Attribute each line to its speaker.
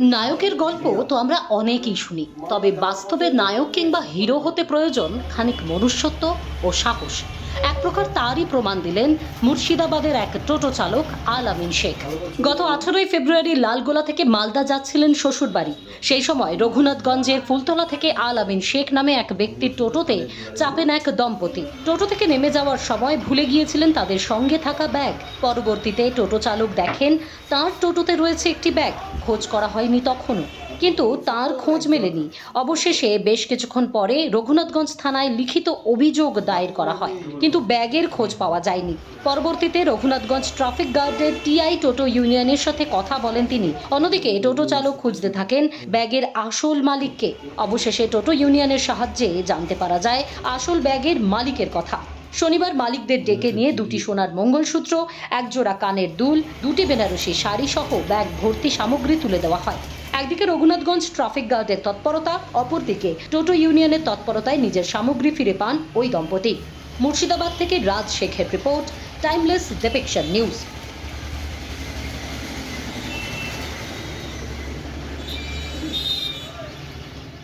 Speaker 1: নায়কের গল্প তো আমরা অনেকেই শুনি, তবে বাস্তবে নায়ক কিংবা হিরো হতে প্রয়োজন খানিক মনুষ্যত্ব ও সাহস। এক প্রকার তারই প্রমাণ দিলেন মুর্শিদাবাদের এক টোটো চালক আল আমিন শেখ। গত আঠারোই ফেব্রুয়ারি লালগোলা থেকে মালদা যাচ্ছিলেন শ্বশুরবাড়ি। সেই সময় রঘুনাথগঞ্জের ফুলতলা থেকে আল আমিন শেখ নামে এক ব্যক্তির টোটোতে চাপেন এক দম্পতি। টোটো থেকে নেমে যাওয়ার সময় ভুলে গিয়েছিলেন তাদের সঙ্গে থাকা ব্যাগ। পরবর্তীতে টোটো চালক দেখেন তার টোটোতে রয়েছে একটি ব্যাগ। খোঁজ করা হয়নি তখনও। কিন্তু তার খোঁজ মেলেনি। অবশেষে বেশ কিছুক্ষণ পরে রঘুনাথগঞ্জ থানায় লিখিত অভিযোগ দায়ের করা হয়। কিন্তু ব্যাগের খোঁজ পাওয়া যায়নি। পরবর্তীতে রঘুনাথগঞ্জ ট্রাফিক গার্ডের টিআই টোটো ইউনিয়নের সাথে কথা বলেন তিনি। অন্যদিকে টোটো চালক খুঁজতে থাকেন ব্যাগের আসল মালিককে। অবশেষে টোটো ইউনিয়নের সাহায্যে জানতে পারা যায়, আসল ব্যাগের মালিকের কথা। শনিবার মালিকদের ডেকে নিয়ে দুটি সোনার মঙ্গলসূত্র একজোড়া কানের দুল, দুটি বেনারসি শাড়ি সহ ব্যাগ ভর্তি সামগ্রী তুলে দেওয়া হয়। একদিকে রঘুনাথগঞ্জ ট্রাফিক গার্ডের তৎপরতা, অপরদিকে টোটো ইউনিয়নের তৎপরতায় নিজের সামগ্রী ফিরে পান ওই দম্পতি। মুর্শিদাবাদ থেকে রাজ শেখের রিপোর্ট, টাইমলেস ডেপিকশন নিউজ।